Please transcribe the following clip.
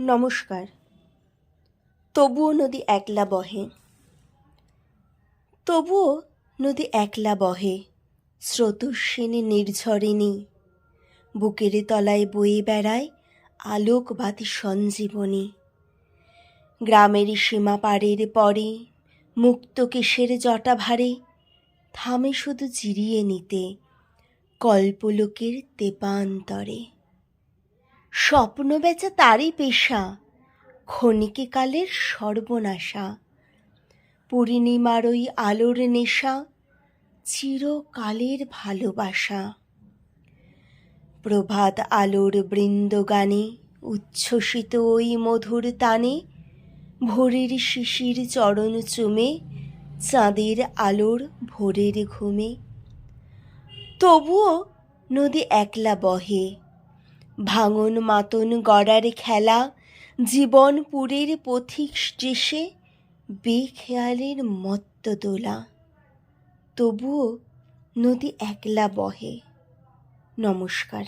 নমস্কার। তবুও নদী একলা বহে। তবুও নদী একলা বহে, স্রোতস্বিনী নির্ঝরিণী। বুকের তলায় বয়ে বেড়ায় আলোক বাতি সঞ্জীবনী। গ্রামের সীমা পাড়ের পরে, মুক্ত কেশের জটা ভারে, থামে শুধু জিরিয়ে নিতে, কল্পলোকের তেপান্তরে। স্বপ্ন বেচা তারই পেশা ক্ষণিকে কালের সর্বনাশা। পূর্ণিমার ওই আলোর নেশা, চিরকালের ভালোবাসা। প্রভাত আলোর বৃন্দগানে উচ্ছ্বসিত ওই মধুর তানে, ভোরের শিশির চরণ চুমে, চাঁদের আলোর ভোরের ঘুমে। তবুও নদী একলা বহে ভাঙন মাতন গড়ার খেলা, জীবন পুরীর পথিক স্ট্রেসে বেখেয়ালের মত্ত দোলা। তবুও নদী একলা বহে। নমস্কার।